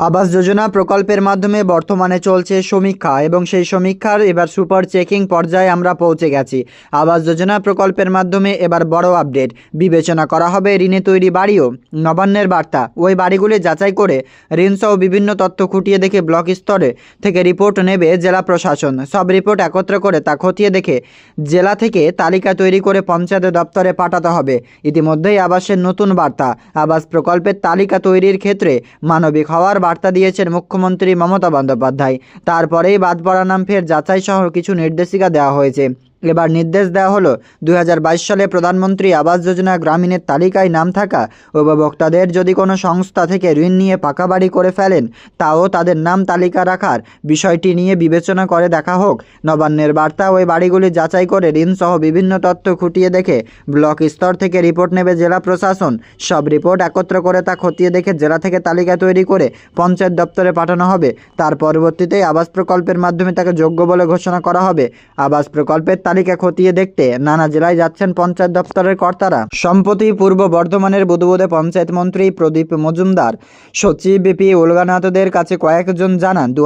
আবাস যোজনা প্রকল্পের মাধ্যমে বর্তমানে চলছে সমীক্ষা এবং সেই সমীক্ষার এবার সুপার চেকিং পর্যায়ে আমরা পৌঁছে গেছি। আবাস যোজনা প্রকল্পের মাধ্যমে এবার বড় আপডেট। বিবেচনা করা হবে ঋণে তৈরি বাড়িও। নবান্নের বার্তা, ওই বাড়িগুলি যাচাই করে ঋণসহ বিভিন্ন তথ্য খুঁটিয়ে দেখে ব্লক স্তরে থেকে রিপোর্ট নেবে জেলা প্রশাসন। সব রিপোর্ট একত্র করে তা খতিয়ে দেখে জেলা থেকে তালিকা তৈরি করে পঞ্চায়েত দপ্তরে পাঠাতে হবে। ইতিমধ্যেই আবাসের নতুন বার্তা, আবাস প্রকল্পের তালিকা তৈরির ক্ষেত্রে মানবিক হওয়ার বার্তা দিয়েছেন মুখ্যমন্ত্রী মমতা বন্দ্যোপাধ্যায়। তারপরেই বাদ পড়া নাম ফের যাচাই সহ কিছু নির্দেশিকা দেওয়া হয়েছে। এবার নির্দেশ দেওয়া হলো দু হাজার বাইশ সালে প্রধানমন্ত্রী আবাস যোজনা গ্রামীণের তালিকায় নাম থাকা উপভোক্তাদের যদি কোনো সংস্থা থেকে ঋণ নিয়ে পাকা বাড়ি করে ফেলেন, তাও তাদের নাম তালিকা রাখার বিষয়টি নিয়ে বিবেচনা করে দেখা হোক। নবান্নের বার্তা ওই বাড়িগুলি যাচাই করে ঋণসহ বিভিন্ন তথ্য খুঁটিয়ে দেখে ব্লক স্তর থেকে রিপোর্ট নেবে জেলা প্রশাসন। সব রিপোর্ট একত্র করে তা খতিয়ে দেখে জেলা থেকে তালিকা তৈরি করে পঞ্চায়েত দপ্তরে পাঠানো হবে। তার পরবর্তীতে আবাস প্রকল্পের মাধ্যমে তাকে যোগ্য বলে ঘোষণা করা হবে। আবাস প্রকল্পের তালিকা খতিয়ে দেখতে নানা জেলায় যাচ্ছেন পঞ্চায়েত দপ্তরের কর্তারা। সম্প্রতি পূর্ব বর্ধমানের বুধবোধে পঞ্চায়েত মন্ত্রী প্রদীপ মজুমদার, সচিব বিপি উলগানাথদের কাছে কয়েকজন জানান দু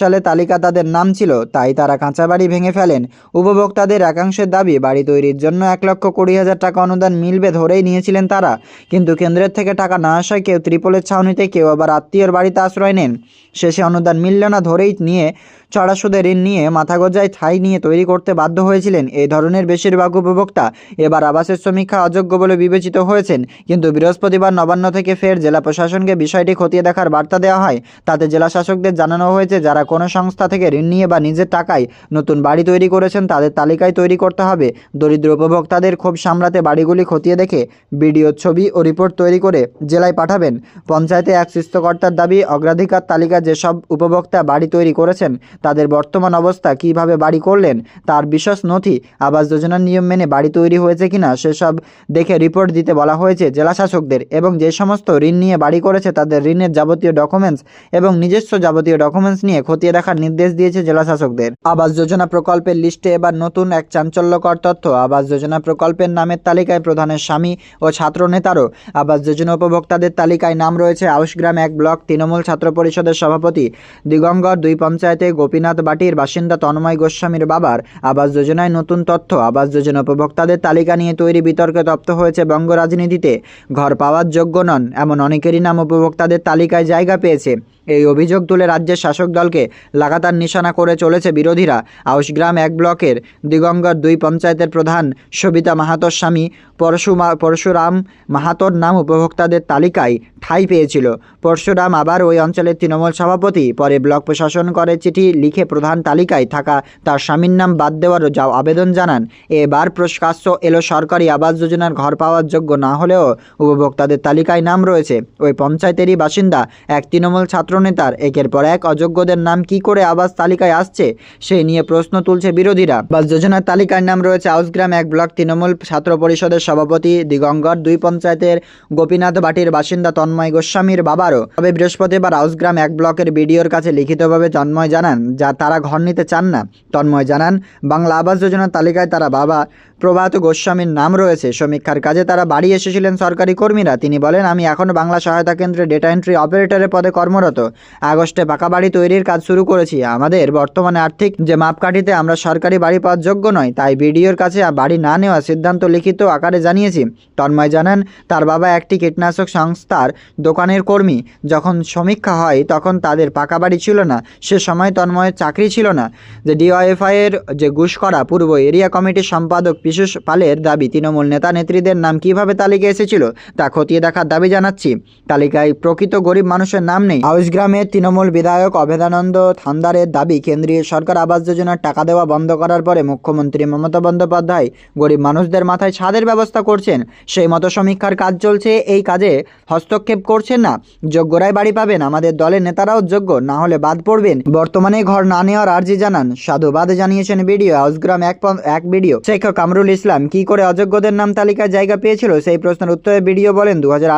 সালে তালিকা তাদের নাম ছিল, তাই তারা কাঁচা বাড়ি ভেঙে ফেলেন। উপভোক্তাদের একাংশের দাবি, বাড়ি তৈরির জন্য এক লক্ষ কুড়ি হাজার টাকা অনুদান মিলবে ধরেই নিয়েছিলেন তারা, কিন্তু কেন্দ্রের থেকে টাকা না আসায় কেউ ত্রিপলের ছাউনিতে কেউ আবার আত্মীয়র বাড়িতে আশ্রয় নেন। শেষে অনুদান মিলল না, ধরেই নিয়ে চড়া সুদে ঋণ নিয়ে মাথা গজায় ঠাই নিয়ে তৈরি করতে বাধ্য হয়েছিলেন। এই ধরনের বেশিরভাগ উপভোক্তা এবার আবাসের সমীক্ষা অযোগ্য বলে বিবেচিত হয়েছেন। কিন্তু বৃহস্পতিবার নবান্ন থেকে ফের জেলা প্রশাসনকে বিষয়টি খতিয়ে দেখার বার্তা দেওয়া হয়। তাতে জেলা শাসকদের জানানো হয়েছে, যারা কোনো সংস্থা থেকে ঋণ নিয়ে বা নিজের টাকায় নতুন বাড়ি তৈরি করেছেন, তাদের তালিকায় তৈরি করতে হবে। দরিদ্র উপভোক্তাদের ক্ষোভ সামলাতে বাড়িগুলি খতিয়ে দেখে ভিডিও, ছবি ও রিপোর্ট তৈরি করে জেলায় পাঠাবেন। পঞ্চায়েতে এক সৃষ্টকর্তার দাবি, অগ্রাধিকার তালিকা যেসব উপভোক্তা বাড়ি তৈরি করেছেন তাদের বর্তমান অবস্থা কীভাবে বাড়ি করলেন, তার বিশেষ নথি, আবাস যোজনার নিয়ম মেনে বাড়ি তৈরি হয়েছে কিনা, সেসব দেখে রিপোর্ট দিতে বলা হয়েছে জেলা শাসকদের এবং যে সমস্ত ঋণ নিয়ে বাড়ি করেছে তাদের ঋণের যাবতীয় ডকুমেন্টস এবং নিজস্ব যাবতীয় ডকুমেন্টস নিয়ে খতিয়ে দেখার নির্দেশ দিয়েছে জেলা শাসকদের আবাস যোজনা প্রকল্পের লিস্টে এবার নতুন এক চাঞ্চল্যকর তথ্য, আবাস যোজনা প্রকল্পের নামের তালিকায় প্রধানের স্বামী ও ছাত্র নেতারও। আবাস যোজনা উপভোক্তাদের তালিকায় নাম রয়েছে আউশগ্রাম এক ব্লক তৃণমূল ছাত্র পরিষদের সভাপতি দিগঙ্গর দুই পঞ্চায়েতে গোপীনাথ বাটির বাসিন্দা তন্ময় গোস্বামীর বাবার আবাস যোজনায় নতুন তথ্য। আবাস যোজনা উপভোক্তাদের তালিকা নিয়ে তৈরি বিতর্কে তপ্ত হয়েছে বঙ্গ রাজনীতিতে। ঘর পাওয়ার যোগ্য নন, এমন অনেকেরই নাম উপভোক্তাদের তালিকায় জায়গা পেয়েছে। এই অভিযোগ তুলে রাজ্যের শাসক দলকে লাগাতার নিশানা করে চলেছে বিরোধীরা। আউশগ্রাম এক ব্লকের দিগঙ্গর দুই পঞ্চায়েতের প্রধান সবিতা মাহাতোর স্বামী পরশুমা, পরশুরাম মাহাতোর নাম উপভোক্তাদের তালিকায় ঠাঁই পেয়েছিল। পরশুরাম আবার ওই অঞ্চলের তৃণমূল সভাপতি, পরে ব্লক প্রশাসন করে চিঠি লিখে প্রধান তালিকায় থাকা তার স্বামীর নাম বাদ দেওয়ারও যাও আবেদন জানান। এবার প্রকাশ্য এলো সরকারি আবাস যোজনার ঘর পাওয়ার যোগ্য না হলেও উপভোক্তাদের তালিকায় নাম রয়েছে। ওই পঞ্চায়েতেরই বাসিন্দা, এক তৃণমূল ছাত্রনেতার, একের পর এক অযোগ্যদের নাম কি করে আবাস তালিকায় আসছে সেই নিয়ে প্রশ্ন তুলছে বিরোধীরা। আবাস যোজনার তালিকার নাম রয়েছে আউসগ্রাম এক ব্লক তৃণমূল ছাত্র পরিষদের সভাপতি দিগঙ্গর, দুই পঞ্চায়েতের গোপীনাথ বাটির বাসিন্দা তন্ময় গোস্বামীর বাবারও। তবে বৃহস্পতিবার আউসগ্রাম এক ব্লকের বিডিওর কাছে লিখিতভাবে তন্ময় জানান যা তারা ঘর নিতে চান না। তন্ময় জানান বাংলা আবাস যোজনার তালিকায় তারা বাবা প্রভাত গোস্বামীর নাম রয়েছে। সমীক্ষার কাজে তারা বাড়ি এসেছিলেন সরকারি কর্মীরা। তিনি বলেন, আমি এখনও বাংলা সহায়তা কেন্দ্রে ডেটা এন্ট্রি অপারেটরের পদে কর্মরত। আগস্টে পাকা বাড়ি তৈরির কাজ শুরু করেছি। আমাদের বর্তমানে আর্থিক যে মাপকাঠিতে আমরা সরকারি বাড়ি পাওয়ার যোগ্য নয়, তাই বিডিওর কাছে বাড়ি না নেওয়ার সিদ্ধান্ত লিখিত আকারে জানিয়েছি। তন্ময় জানান, তার বাবা একটি কীটনাশক সংস্থার দোকানের কর্মী। যখন সমীক্ষা হয়, তখন তাদের পাকা বাড়ি ছিল না। সে সময় তন্ময়ের চাকরি ছিল না। যে ডিওয়াইএফআই এর যে ঘুষ করা, পূর্ব এরিয়া কমিটির সম্পাদক পীযূষ পালের দাবি তৃণমূল নেতা নেত্রীদের নাম কীভাবে তালিকায় এসেছিল তা খতিয়ে দেখার দাবি জানাচ্ছি। তালিকায় প্রকৃত গরিব মানুষের নাম নেই। হাউসগ্রামের তৃণমূল বিধায়ক অভেদানন্দ থান্দারের দাবি, কেন্দ্রীয় সরকার আবাস যোজনার টাকা দেওয়া বন্ধ করার পরে মুখ্যমন্ত্রী মমতা বন্দ্যোপাধ্যায় গরিব মানুষদের মাথায় ছাদের ব্যবস্থা করছেন। সেই মতো সমীক্ষার কাজ চলছে, এই কাজে হস্তক্ষেপ করছেন না। যোগ্যরাই বাড়ি পাবেন, আমাদের দলের নেতারাও যোগ্য, না হলে বাদ পড়বেন। বর্তমানে ঘর না নেওয়ার আর্জি জানান, সাধুবাদ জানিয়েছেন বিডিও হাউসগ্রাম এক এক বিডিও। শেখ কামরুল কামরুল ইসলাম, কি করে অযোগ্যদের নাম তালিকায় জায়গা পেয়েছিল? সেই প্রশ্নের উত্তরে ভিডিও বলেন দু হাজার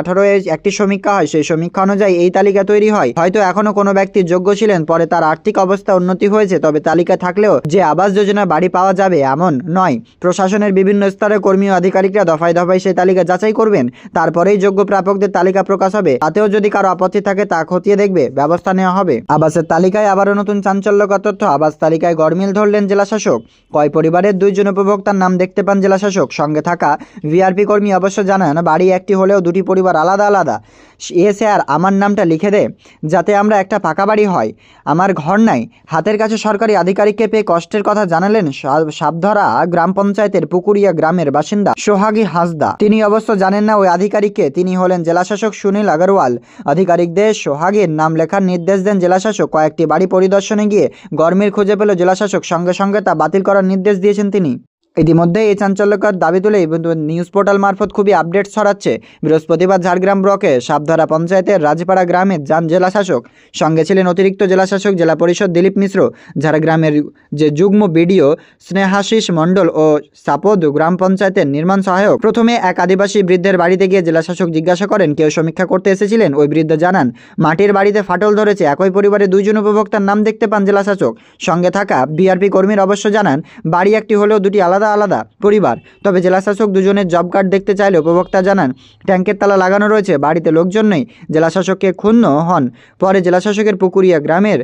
একটি সমীক্ষা হয়, সেই সমীক্ষা অনুযায়ী এই তালিকা তৈরি হয়। হয়তো এখনও কোনো ব্যক্তি যোগ্য ছিলেন, পরে তার আর্থিক অবস্থা উন্নতি হয়েছে, তবে তালিকায় থাকলেও যে আবাস যোজনা বাড়ি পাওয়া যাবে এমন নয়। প্রশাসনের বিভিন্ন স্তরে কর্মী ও আধিকারিকরা দফায় দফায় সেই তালিকা যাচাই করবেন। তারপরেই যোগ্য প্রাপকদের তালিকা প্রকাশ হবে। তাতেও যদি কারও আপত্তি থাকে, তা খতিয়ে দেখবে। ব্যবস্থা নেওয়া হবে। আবাসের তালিকায় আবারও নতুন চাঞ্চল্যকর তথ্য। আবাস তালিকায় গড়মিল ধরলেন জেলাশাসক। কয় পরিবারের দুইজন উপভোক্তার নাম দেখতে পান জেলাশাসক। সঙ্গে থাকা ভিআরপি কর্মী অবশ্য জানান, বাড়ি একটি হলেও দুটি পরিবার আলাদা আলাদা। এ স্যার, আমার নামটা লিখে দে, যাতে আমরা একটা পাকা বাড়ি হয়। আমার ঘর নাই। হাতের কাছে সরকারি আধিকারিককে পেয়ে কষ্টের কথা জানালেন সাবধরা গ্রাম পঞ্চায়েতের পুকুরিয়া গ্রামের বাসিন্দা সোহাগী হাসদা। তিনি অবশ্য জানেন না ওই আধিকারিককে। তিনি হলেন জেলাশাসক সুনীল আগরওয়াল। আধিকারিকদের সোহাগীর নাম লেখার নির্দেশ দেন জেলাশাসক। কয়েকটি বাড়ি পরিদর্শনে গিয়ে গরমির খুঁজে পেল জেলাশাসক। সঙ্গে সঙ্গে তা বাতিল করার নির্দেশ দিয়েছেন তিনি। ইতিমধ্যে এই চাঞ্চল্যকর দাবি তুলে নিউজ পোর্টাল মারফত খুবই আপডেট ছড়াচ্ছে। বৃহস্পতিবার ঝাড়গ্রাম ব্লকে সাবধারা পঞ্চায়েতের রাজপাড়া গ্রামে যান জেলাশাসক, সঙ্গে ছিলেন অতিরিক্ত জেলাশাসক জেলা পরিষদ দিলীপ মিশ্র। ঝাড়গ্রামের যে যুগ্ম বিডিও স্নেহাশিস মণ্ডল ও সাপদ গ্রাম পঞ্চায়েতের নির্মাণ সহায়ক, প্রথমে এক আদিবাসী বৃদ্ধের বাড়িতে গিয়ে জেলাশাসক জিজ্ঞাসা করেন, কেউ সমীক্ষা করতে এসেছিলেন? ওই বৃদ্ধ জানান, মাটির বাড়িতে ফাটল ধরেছে। একই পরিবারে দুইজন উপভোক্তার নাম দেখতে পান জেলাশাসক। সঙ্গে থাকা বিআরপি কর্মীর অবশ্য জানান, বাড়ি একটি হলেও দুটি আলাদা আলাদা, পরিবার। তবে জেলাশাসক দুজনের জব কার্ড দেখতে চাইলে উপভোক্তা জানান, ট্যাঙ্কের তালা লাগানো রয়েছে, বাড়িতে লোকজন নেই, জেলাশাসককে ক্ষুণ্ণ হন। পরে জেলাশাসকের পুকুরিয়া গ্রামের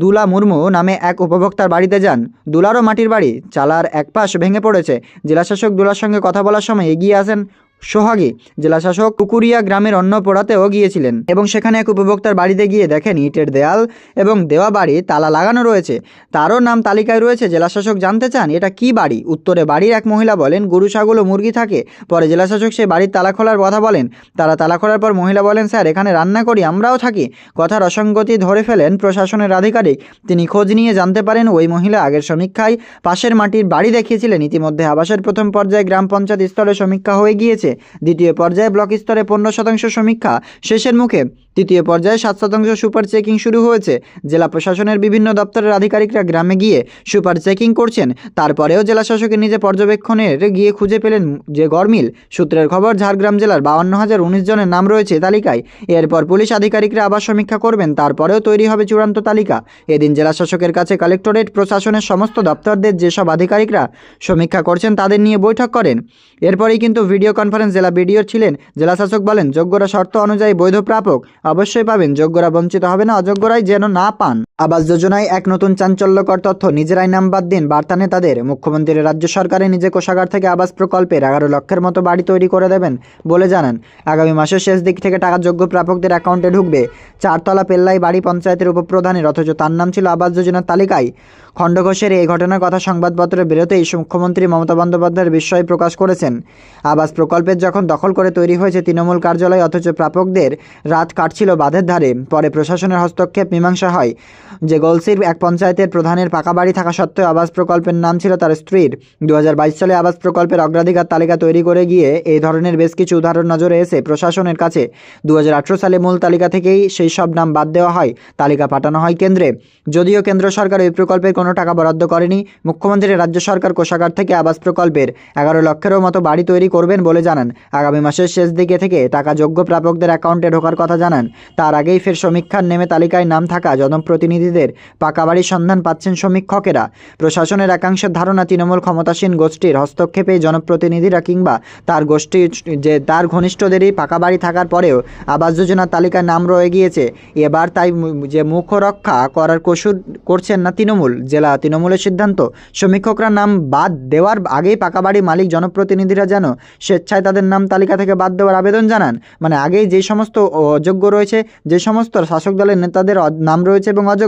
দুলা মুর্মু নামে এক উপভোক্তার বাড়িতে যান। দুলারও মাটির বাড়ি, চালার একপাশ ভেঙে পড়েছে। জেলাশাসক দুলার সঙ্গে কথা বলার সময় এগিয়ে আসেন সোহাগী জেলাশাসক কুকুরিয়া গ্রামের অন্য পোড়াতেও গিয়েছিলেন এবং সেখানে এক উপভোক্তার বাড়িতে গিয়ে দেখেন ইটের দেয়াল এবং দেওয়া বাড়ি তালা লাগানো রয়েছে। তারও নাম তালিকায় রয়েছে, জেলাশাসক জানতে চান, এটা কি বাড়ি? উত্তরে, বাড়ির এক মহিলা বলেন, গরু, ছাগল ও মুরগি থাকে। পরে জেলাশাসক সেই বাড়ির তালা খোলার কথা বলেন। তারা তালা খোলার পর মহিলা বলেন, স্যার, এখানে রান্না করি, আমরাও থাকি। কথার অসঙ্গতি ধরে ফেলেন প্রশাসনের আধিকারিক। তিনি খোঁজ নিয়ে জানতে পারেন, ওই মহিলা আগের সমীক্ষায় পাশের মাটির বাড়ি দেখিয়েছিলেন। ইতিমধ্যে আবাসের প্রথম পর্যায়ে গ্রাম পঞ্চায়েত স্তরে সমীক্ষা হয়ে গিয়েছে। দ্বিতীয় পর্যায়ে ব্লক স্তরে পনেরো শতাংশ সমীক্ষা শেষের মুখে তৃতীয় পর্যায়ে সাত শতাংশ সুপার চেকিং শুরু হয়েছে। জেলা প্রশাসনের বিভিন্ন দপ্তরের আধিকারিকরা গ্রামে গিয়ে সুপার চেকিং করছেন। তারপরেও জেলা শাসকের নিজে পর্যবেক্ষণের গিয়ে খুঁজে পেলেন যে গরমিল। সূত্রের খবর, ঝাড়গ্রাম জেলার বাউন্ন হাজার উনিশ জনের নাম রয়েছে তালিকায়। এরপর পুলিশ আধিকারিকরা আবার সমীক্ষা করবেন, তারপরেও তৈরি হবে চূড়ান্ত তালিকা। এদিন জেলা শাসকের কাছে কালেক্টরেট প্রশাসনের সমস্ত দপ্তরদের যেসব আধিকারিকরা সমীক্ষা করছেন তাদের নিয়ে বৈঠক করেন। এরপরেই কিন্তু ভিডিও কনফারেন্স জেলা বিডিও ছিলেন। জেলাশাসক বলেন, যোগ্যরা শর্ত অনুযায়ী বৈধ প্রাপক অবশ্যই পাবেন, যোগ্যরা বঞ্চিত হবে না, অযোগ্যরাই যেন না পান। আবাস যোজনায় এক নতুন চাঞ্চল্যকর তথ্য নিজেরাই নাম বাদ দিন বার্তা নেতাদের। মুখ্যমন্ত্রী রাজ্য সরকারে নিজে কোষাগার থেকে আবাস প্রকল্পের এগারো লক্ষের মতো বাড়ি তৈরি করে দেবেন বলে জানান। আগামী মাসের শেষ দিক থেকে টাকা যোগ্য প্রাপকদের অ্যাকাউন্টে ঢুকবে। চারতলা পেল্লাই বাড়ি পঞ্চায়েতের উপপ্রধানের, অথচ তার নাম ছিল আবাস যোজনার তালিকায়। খণ্ডঘোষের এই ঘটনার কথা সংবাদপত্রে বেরোতেই মুখ্যমন্ত্রী মমতা বন্দ্যোপাধ্যায়ের বিস্ময় প্রকাশ করেছেন। আবাস প্রকল্পের যখন দখল করে তৈরি হয়েছে তৃণমূল কার্যালয়, অথচ প্রাপকদের রাত কাটছিল বাঁধের ধারে। পরে প্রশাসনের হস্তক্ষেপ মীমাংসা হয়। যে গলসির এক পঞ্চায়েতের প্রধানের পাকা বাড়ি থাকা সত্ত্বেও আবাস প্রকল্পের নাম ছিল তার স্ত্রীর। দু হাজার বাইশ সালে আবাস প্রকল্পের অগ্রাধিকার তালিকা তৈরি করে গিয়ে এই ধরনের বেশ কিছু উদাহরণ নজরে এসে প্রশাসনের কাছে দু হাজার আঠেরো সালে মূল তালিকা থেকেই সেই সব নাম বাদ দেওয়া হয়, তালিকা পাঠানো হয় কেন্দ্রে। যদিও কেন্দ্র সরকার ওই প্রকল্পের কোনো টাকা বরাদ্দ করেনি মুখ্যমন্ত্রী রাজ্য সরকার কোষাগার থেকে আবাস প্রকল্পের এগারো লক্ষেরও মতো বাড়ি তৈরি করবেন বলে জানান। আগামী মাসের শেষ দিকে থেকে টাকা যোগ্য প্রাপকদের অ্যাকাউন্টে ঢোকার কথা জানান। তার আগেই ফের সমীক্ষার নেমে তালিকায় নাম থাকা জনপ্রতিনিধিদের পাকা বাড়ির সন্ধান পাচ্ছেন সমীক্ষকেরা। প্রশাসনের একাংশের ধারণা, তৃণমূল ক্ষমতাসীন গোষ্ঠীর হস্তক্ষেপে জনপ্রতিনিধিরা কিংবা তার গোষ্ঠীর যে তার ঘনিষ্ঠদেরই পাকা বাড়ি থাকার পরেও আবাস যোজনার তালিকায় নাম রয়ে গিয়েছে। এবার তাই যে মুখ রক্ষা করার কসুর করছেন না তৃণমূল, জেলা তৃণমূলের সিদ্ধান্ত। সমীক্ষকরা নাম বাদ দেওয়ার আগেই পাকা বাড়ি মালিক জনপ্রতিনিধিরা যেন স্বেচ্ছায় তাদের নাম তালিকা থেকে বাদ দেওয়ার আবেদন জানান। মানে আগেই যে সমস্ত অযোগ্য রয়েছে, যে সমস্ত শাসক দলের নেতাদের নাম রয়েছে এবং অযোগ্য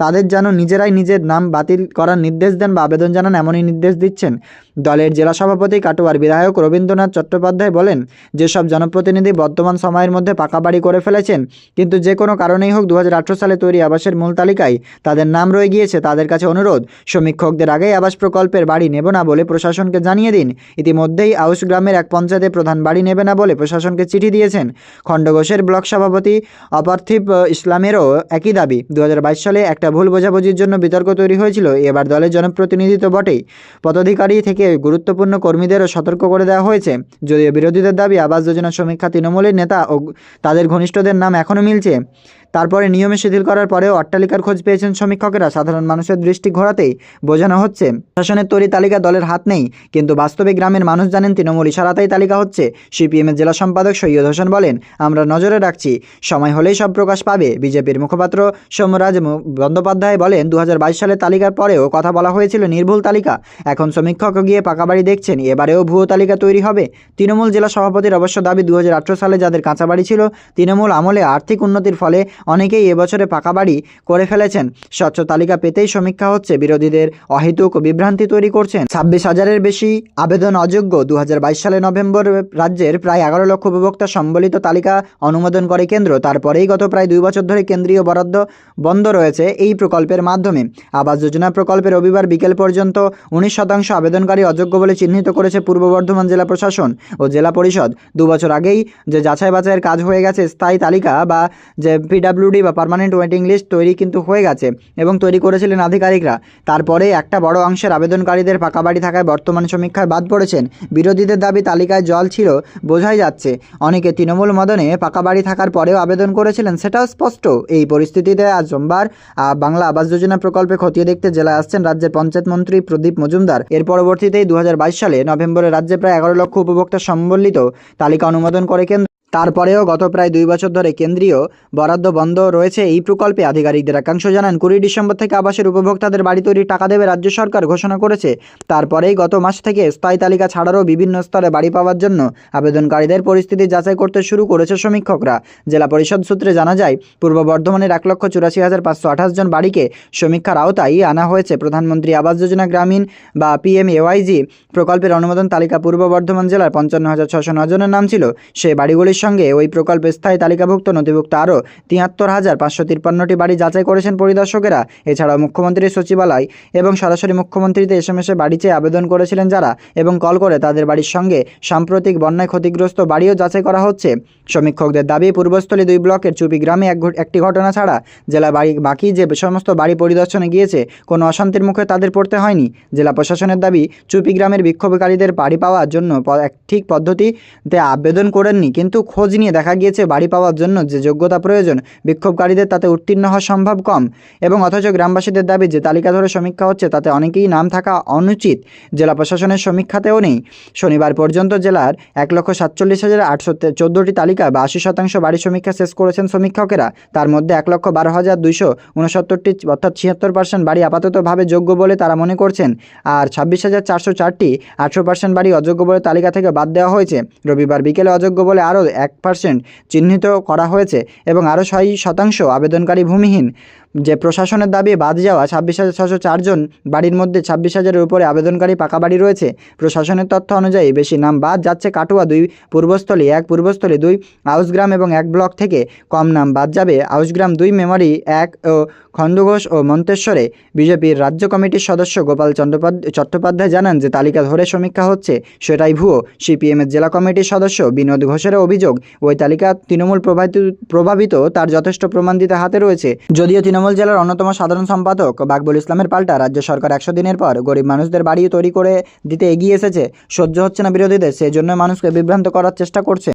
তাদের যেন নিজেরাই নিজের নাম বাতিল করার নির্দেশ দেন বা আবেদন জানান এমনই নির্দেশ দিচ্ছেন। দলের জেলা সভাপতি, কাটোয়ার বিধায়ক রবীন্দ্রনাথ চট্টোপাধ্যায় বলেন, যেসব জনপ্রতিনিধি বর্তমান সময়ের মধ্যে পাকা বাড়ি করে ফেলেছেন, কিন্তু যে কোনো কারণেই হোক দু হাজার আঠারো সালে তৈরি আবাসের মূল তালিকায় তাদের নাম রয়ে গিয়েছে। তাদের কাছে অনুরোধ সমীক্ষকদের আগেই আবাস প্রকল্পের বাড়ি নেব না বলে প্রশাসনকে জানিয়ে দিন। ইতিমধ্যেই আউস গ্রামের এক পঞ্চায়েতে প্রধান বাড়ি নেবে না বলে প্রশাসনকে চিঠি দিয়েছেন। খণ্ডঘোষের ব্লক সভাপতি অপার্থিব ইসলামেরও একই দাবি। দু সালে একটা ভুল বোঝাবুঝির জন্য বিতর্ক তৈরি হয়েছিল। এবার দলের জনপ্রতিনিধিত্ব বটেই। পদাধিকারী থেকে গুরুত্বপূর্ণ কর্মীদেরও সতর্ক করে দেওয়া হয়েছে। যদিও বিরোধীদের দাবি, আবাস যোজনা সমীক্ষা তৃণমূলের নেতা ও তাদের ঘনিষ্ঠদের নাম এখনও মিলছে। তারপরে নিয়মে শিথিল করার পরেও অট্টালিকার খোঁজ পেয়েছেন সমীক্ষকেরা। সাধারণ মানুষের দৃষ্টি ঘোরাতেই বোঝানো হচ্ছে শাসনের তৈরি তালিকা দলের হাত নেই, কিন্তু বাস্তবে গ্রামের মানুষ জানেন তৃণমূল ইশারাতেই তালিকা হচ্ছে। সিপিএমের জেলা সম্পাদক সৈয়দ হোসেন বলেন, আমরা নজরে রাখছি, সময় হলেই সব প্রকাশ পাবে। বিজেপির মুখপাত্র সোমরাজ বন্দ্যোপাধ্যায় বলেন দু সালের তালিকার পরেও কথা বলা হয়েছিল নির্ভুল তালিকা। এখন সমীক্ষক গিয়ে পাকা বাড়ি দেখছেন, এবারেও ভুয়ো তালিকা তৈরি হবে। তৃণমূল জেলা সভাপতির অবশ্য দাবি দু হাজার আঠেরো সালে যাদের কাঁচাবাড়ি ছিল, তৃণমূল আমলে আর্থিক উন্নতির ফলে অনেকেই এবছরে পাকা বাড়ি করে ফেলেছেন। স্বচ্ছ তালিকা পেতেই সমীক্ষা হচ্ছে, বিরোধীদের অহেতুক বিভ্রান্তি তৈরি করছেন। ছাব্বিশ হাজারের বেশি আবেদন অযোগ্য দু হাজার বাইশ সালে নভেম্বর রাজ্যের প্রায় এগারো লক্ষ উপভোক্তা সম্বলিত তালিকা অনুমোদন করে কেন্দ্র। তারপরেই গত প্রায় দুই বছর ধরে কেন্দ্রীয় বরাদ্দ বন্ধ রয়েছে এই প্রকল্পের মাধ্যমে। আবাস যোজনা প্রকল্পে রবিবার বিকেল পর্যন্ত উনিশ শতাংশ আবেদনকারী অযোগ্য বলে চিহ্নিত করেছে পূর্ব বর্ধমান জেলা প্রশাসন ও জেলা পরিষদ। দু বছর আগেই যে যাচাই বাছাইয়ের কাজ হয়ে গেছে, স্থায়ী তালিকা বা যে পিডাব্লিউডি বা পারমানেন্ট ওয়েটিং লিস্ট তৈরি কিন্তু হয়ে গেছে এবং তৈরি করেছিলেন আধিকারিকরা। তারপরে একটা বড় অংশের আবেদনকারীদের পাকা বাড়ি থাকায় বর্তমান সমীক্ষায় বাদ পড়েছেন। বিরোধীদের দাবি তালিকায় জল ছিল, বোঝাই যাচ্ছে। অনেকে তৃণমূল মদনে পাকা বাড়ি থাকার পরেও আবেদন করেছিলেন, সেটাও স্পষ্ট। এই পরিস্থিতিতে আজ সোমবার বাংলা আবাস যোজনা প্রকল্পে খতিয়ে দেখতে জেলায় আসছেন রাজ্যের পঞ্চায়েত মন্ত্রী প্রদীপ মজুমদার। এর পরবর্তীতেই দু হাজার বাইশ সালে নভেম্বরে রাজ্যে প্রায় এগারো লক্ষ উপভোক্তা সম্বলিত তালিকা অনুমোদন করে কেন্দ্র তারপরেও গত প্রায় দুই বছর ধরে কেন্দ্রীয় বরাদ্দ বন্ধ রয়েছে এই প্রকল্পে। আধিকারিকদের একাংশ জানান, কুড়ি ডিসেম্বর থেকে আবাসের উপভোক্তাদের বাড়ি তৈরির টাকা দেবে রাজ্য সরকার ঘোষণা করেছে। তারপরেই গত মাস থেকে স্থায়ী তালিকা ছাড়ারও বিভিন্ন স্তরে বাড়ি পাওয়ার জন্য আবেদনকারীদের পরিস্থিতি যাচাই করতে শুরু করেছে সমীক্ষকরা। জেলা পরিষদ সূত্রে জানা যায়, পূর্ব বর্ধমানের এক লক্ষ চুরাশি হাজার পাঁচশো আঠাশ জন বাড়িকে সমীক্ষার আওতায় আনা হয়েছে। প্রধানমন্ত্রী আবাস যোজনা গ্রামীণ বা পিএম এওয়াইজি প্রকল্পের অনুমোদন তালিকা পূর্ব বর্ধমান জেলার পঞ্চান্ন হাজার ছশো জনের নাম ছিল। সেই বাড়িগুলির সঙ্গে ওই প্রকল্পে স্থায়ী তালিকাভুক্ত, নথিভুক্ত আরও তিয়াত্তর হাজার পাঁচশো তিপ্পান্নটি বাড়ি যাচাই করেছেন পরিদর্শকেরা। এছাড়াও মুখ্যমন্ত্রীর সচিবালয় এবং সরাসরি মুখ্যমন্ত্রীতে এস এম এসে বাড়ি চেয়ে আবেদন করেছিলেন যারা এবং কল করে তাদের বাড়ির সঙ্গে সাম্প্রতিক বন্যায় ক্ষতিগ্রস্ত বাড়িও যাচাই করা হচ্ছে। সমীক্ষকদের দাবি, পূর্বস্থলী দুই ব্লকের চুপি গ্রামে এক একটি ঘটনা ছাড়া জেলা বাড়ি বাকি যে সমস্ত বাড়ি পরিদর্শনে গিয়েছে, কোনো অশান্তির মুখে তাদের পড়তে হয়নি। জেলা প্রশাসনের দাবি, চুপি গ্রামের বিক্ষোভকারীদের বাড়ি পাওয়ার জন্য এক ঠিক পদ্ধতিতে আবেদন করেননি, কিন্তু খোঁজ নিয়ে দেখা গিয়েছে বাড়ি পাওয়ার জন্য যে যোগ্যতা প্রয়োজন, বিক্ষোভকারীদের তাতে উত্তীর্ণ হওয়া সম্ভব কম। এবং অথচ গ্রামবাসীদের দাবি যে তালিকা ধরে সমীক্ষা হচ্ছে, তাতে অনেকেই নাম থাকা অনুচিত। জেলা প্রশাসনের সমীক্ষাতেও নেই। শনিবার পর্যন্ত জেলার এক লক্ষ সাতচল্লিশ হাজার আটশো চোদ্দোটি তালিকা বা আশি শতাংশ বাড়ি সমীক্ষা শেষ করেছেন সমীক্ষকেরা। তার মধ্যে এক লক্ষ বারো হাজার দুইশো উনসত্তরটি অর্থাৎ ছিয়াত্তর পার্সেন্ট বাড়ি আপাততভাবে যোগ্য বলে তারা মনে করছেন। আর ছাব্বিশ হাজার চারশো চারটি আঠেরো পার্সেন্ট বাড়ি অযোগ্য বলে তালিকা থেকে বাদ দেওয়া হয়েছে। রবিবার বিকেলে অযোগ্য বলে আরও এক পার্সেন্ট চিহ্নিত করা হয়েছে এবং আরও ছয় শতাংশ আবেদনকারী ভূমিহীন। যে প্রশাসনের দাবি বাদ যাওয়া ছাব্বিশ হাজার ছশো চারজন বাড়ির মধ্যে ছাব্বিশ হাজারের উপরে আবেদনকারী পাকা বাড়ি রয়েছে, প্রশাসনের তথ্য অনুযায়ী বেশি নাম বাদ যাচ্ছে কাটুয়া দুই পূর্বস্থলী, এক পূর্বস্থলী দুই আউসগ্রাম এবং এক ব্লক থেকে কম নাম বাদ যাবে। আউসগ্রাম দুই মেমরি এক ও খন্দঘোষ ও মন্তেশ্বরে বিজেপির রাজ্য কমিটির সদস্য গোপাল চট্টোপাধ্যায় জানান যে তালিকা ধরে সমীক্ষা হচ্ছে, সেটাই ভুয়ো। সিপিএমের জেলা কমিটির সদস্য বিনোদ ঘোষেরও অভিযোগ, ওই তালিকা তৃণমূল প্রভাবিত প্রভাবিত, তার যথেষ্ট প্রমাণ দিতে হাতে রয়েছে। যদিও তৃণমূল জেলার অন্যতম সাধারণ সম্পাদক বাকবুল ইসলামের পাল্টা রাজ্য সরকার একশো দিনের পর গরিব মানুষদের বাড়ি তৈরি করে দিতে এগিয়ে এসেছে। সহ্য হচ্ছে না বিরোধীদের সেই জন্য মানুষকে বিভ্রান্ত করার চেষ্টা করছে।